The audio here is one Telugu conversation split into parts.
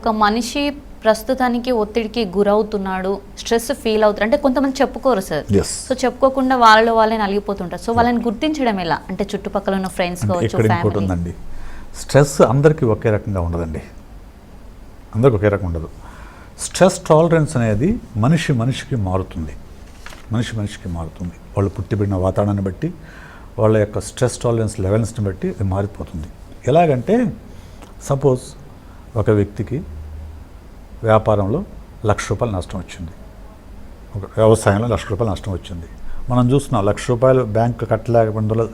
ఒక మనిషి ప్రస్తుతానికి ఒత్తిడికి గురవుతున్నాడు స్ట్రెస్ ఫీల్ అవుతారు అంటే కొంతమంది చెప్పుకోరు సార్. సో చెప్పుకోకుండా వాళ్ళలో వాళ్ళే నలిగిపోతుంటారు. సో వాళ్ళని గుర్తించడం ఎలా? అంటే చుట్టుపక్కల ఉన్న ఫ్రెండ్స్ కావచ్చు స్ట్రెస్ అందరికీ ఒకే రకంగా ఉండదండి. అందరికి ఒకే రకం ఉండదు. స్ట్రెస్ టాలరెన్స్ అనేది మనిషి మనిషికి మారుతుంది. మనిషి మనిషికి మారుతుంది. వాళ్ళు పుట్టిబడిన వాతావరణాన్ని బట్టి వాళ్ళ యొక్క స్ట్రెస్ టాలరెన్స్ లెవెల్స్ని బట్టి అది మారిపోతుంది. ఎలాగంటే సపోజ్ ఒక వ్యక్తికి వ్యాపారంలో లక్ష రూపాయలు నష్టం వచ్చింది. ఒక వ్యవసాయంలో లక్ష రూపాయలు నష్టం వచ్చింది. మనం చూస్తున్నాం లక్ష రూపాయలు బ్యాంక్ కట్టలేకపోయిన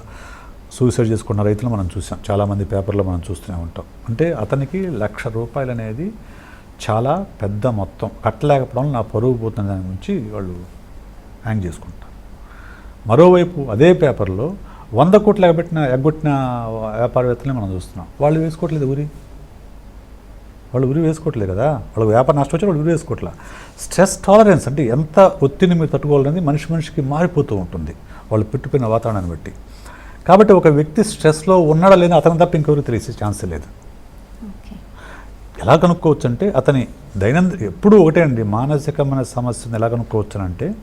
సూసైడ్ చేసుకున్న రైతులు మనం చూసాం. చాలామంది పేపర్లో మనం చూస్తూనే ఉంటాం. అంటే అతనికి లక్ష రూపాయలు అనేది చాలా పెద్ద మొత్తం. కట్టలేకపోవడం నా పరువు పోతున్న దాని గురించి వాళ్ళు హ్యాంగ్ చేసుకుంటారు. మరోవైపు అదే పేపర్లో వంద కోట్లు ఎగబెట్టిన ఎగ్గొట్టిన వ్యాపారవేత్తల్ని మనం చూస్తున్నాం. వాళ్ళు వేసుకోవట్లేదు ఊరి. వాళ్ళు ఉరి వేసుకోవట్లేదు కదా. వాళ్ళకి వ్యాపారం నష్టం వచ్చి వాళ్ళు ఉరి వేసుకోవట్లే. స్ట్రెస్ టాలరెన్స్ అంటే ఎంత ఒత్తిడిని మీరు తట్టుకోవాలనేది మనిషి మనిషికి మారిపోతూ ఉంటుంది. వాళ్ళు పెట్టుకున్న వాతావరణాన్ని బట్టి. కాబట్టి ఒక వ్యక్తి స్ట్రెస్లో ఉన్నాడా లేదా అతను తప్ప ఇంకెవరు తెలిసే ఛాన్స్ లేదు. ఎలా కనుక్కోవచ్చు అంటే అతని దైనందిన ఎప్పుడూ ఒకటే అండి మానసికమైన సమస్యను ఎలా కనుక్కోవచ్చు అంటే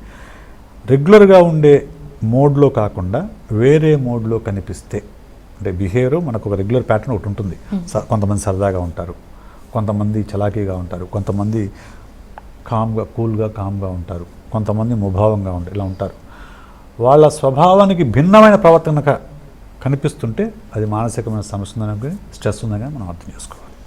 రెగ్యులర్గా ఉండే మోడ్లో కాకుండా వేరే మోడ్లో కనిపిస్తే అంటే బిహేవియర్ మనకు ఒక రెగ్యులర్ ప్యాటర్న్ ఒకటి ఉంటుంది. స- కొంతమంది సరదాగా ఉంటారు. కొంతమంది చలాకీగా ఉంటారు. కొంతమంది కామ్గా కూల్గా కామ్గా ఉంటారు. కొంతమంది ముభావంగా ఉంటారు ఇలా ఉంటారు. వాళ్ళ స్వభావానికి భిన్నమైన ప్రవర్తన క- కనిపిస్తుంటే అది మానసికమైన సమస్య ఉందని స్ట్రెస్ ఉందని మనం అర్థం చేసుకోవాలి.